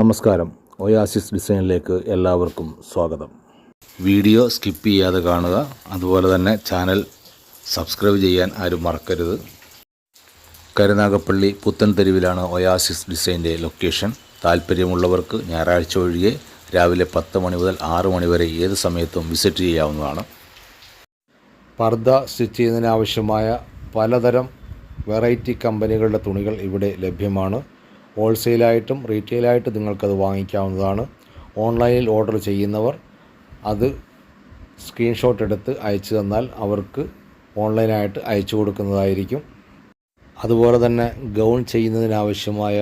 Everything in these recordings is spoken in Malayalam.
നമസ്കാരം. ഒയാസിസ് ഡിസൈനിലേക്ക് എല്ലാവർക്കും സ്വാഗതം. വീഡിയോ സ്കിപ്പ് ചെയ്യാതെ കാണുക. അതുപോലെ തന്നെ ചാനൽ സബ്സ്ക്രൈബ് ചെയ്യാൻ ആരും മറക്കരുത്. കരുനാഗപ്പള്ളി പുത്തൻ തെരുവിലാണ് ഒയാസിസ് ഡിസൈന്റെ ലൊക്കേഷൻ താല്പര്യമുള്ളവർക്ക് ഞായറാഴ്ച ഒഴികെ രാവിലെ പത്ത് മണി മുതൽ ആറ് മണി വരെ ഏത് സമയത്തും വിസിറ്റ് ചെയ്യാവുന്നതാണ്. പർദ്ദ സ്റ്റിച്ച് ചെയ്യുന്നതിനാവശ്യമായ പലതരം വെറൈറ്റി കമ്പനികളുടെ തുണികൾ ഇവിടെ ലഭ്യമാണ്. ഹോൾസെയിലായിട്ടും റീറ്റെയിലായിട്ടും നിങ്ങൾക്കത് വാങ്ങിക്കാവുന്നതാണ്. ഓൺലൈനിൽ ഓർഡർ ചെയ്യുന്നവർ അത് സ്ക്രീൻഷോട്ട് എടുത്ത് അയച്ചു തന്നാൽ അവർക്ക് ഓൺലൈനായിട്ട് അയച്ചു കൊടുക്കുന്നതായിരിക്കും. അതുപോലെ തന്നെ ഗൗൺ ചെയ്യുന്നതിനാവശ്യമായ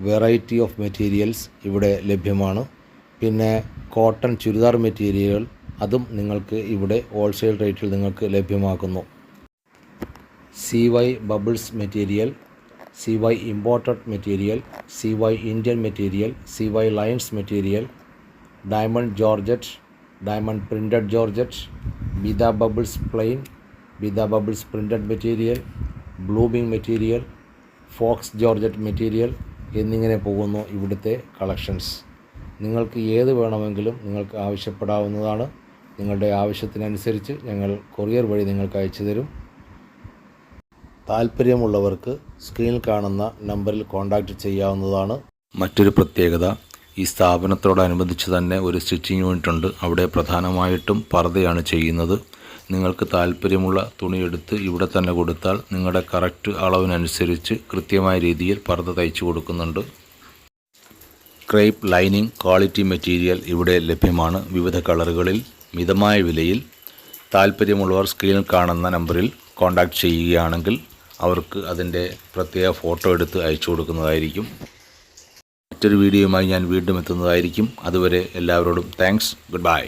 വെറൈറ്റി ഓഫ് മെറ്റീരിയൽസ് ഇവിടെ ലഭ്യമാണ്. പിന്നെ കോട്ടൺ ചുരിദാർ മെറ്റീരിയലുകൾ അതും നിങ്ങൾക്ക് ഇവിടെ ഹോൾസെയിൽ റേറ്റിൽ നിങ്ങൾക്ക് ലഭ്യമാക്കുന്നു. C Y bubbles material material C Y Indian material C Y lions material diamond georgette diamond printed georgette ബിദ bubbles plain ബിദ bubbles printed material blooming material faux georgette material എന്നിങ്ങനെ പോകുന്നു ഇവിടുത്തെ കളക്ഷൻസ് നിങ്ങൾക്ക് ഏത് വേണമെങ്കിലും നിങ്ങൾക്ക് ആവശ്യപ്പെടാവുന്നതാണ്. നിങ്ങളുടെ ആവശ്യത്തിനനുസരിച്ച് ഞങ്ങൾ കൊറിയർ വഴി നിങ്ങൾക്ക് അയച്ചു തരും താല്പര്യമുള്ളവർക്ക് സ്ക്രീനിൽ കാണുന്ന നമ്പറിൽ കോൺടാക്റ്റ് ചെയ്യാവുന്നതാണ്. മറ്റൊരു പ്രത്യേകത ഈ സ്ഥാപനത്തോടനുബന്ധിച്ച് തന്നെ ഒരു സ്റ്റിച്ചിങ് യൂണിറ്റ് ഉണ്ട്. അവിടെ പ്രധാനമായിട്ടും പർദ്ദയാണ് ചെയ്യുന്നത്. നിങ്ങൾക്ക് താല്പര്യമുള്ള തുണിയെടുത്ത് ഇവിടെ തന്നെ കൊടുത്താൽ നിങ്ങളുടെ കറക്റ്റ് അളവിനനുസരിച്ച് കൃത്യമായ രീതിയിൽ പർദ്ദ തയ്ച്ചു കൊടുക്കുന്നുണ്ട്. ക്രേപ്പ് ലൈനിങ് ക്വാളിറ്റി മെറ്റീരിയൽ ഇവിടെ ലഭ്യമാണ് വിവിധ കളറുകളിൽ മിതമായ വിലയിൽ. താല്പര്യമുള്ളവർ സ്ക്രീനിൽ കാണുന്ന നമ്പറിൽ കോൺടാക്റ്റ് ചെയ്യുകയാണെങ്കിൽ അവർക്ക് അതിന്റെ പ്രത്യേക ഫോട്ടോ എടുത്ത് അയച്ചു കൊടുക്കുന്നതായിരിക്കും. മറ്റൊരു വീഡിയോയുമായി ഞാൻ വീണ്ടും എത്തുന്നതായിരിക്കും. അതുവരെ എല്ലാവരോടും താങ്ക്സ് ഗുഡ് ബൈ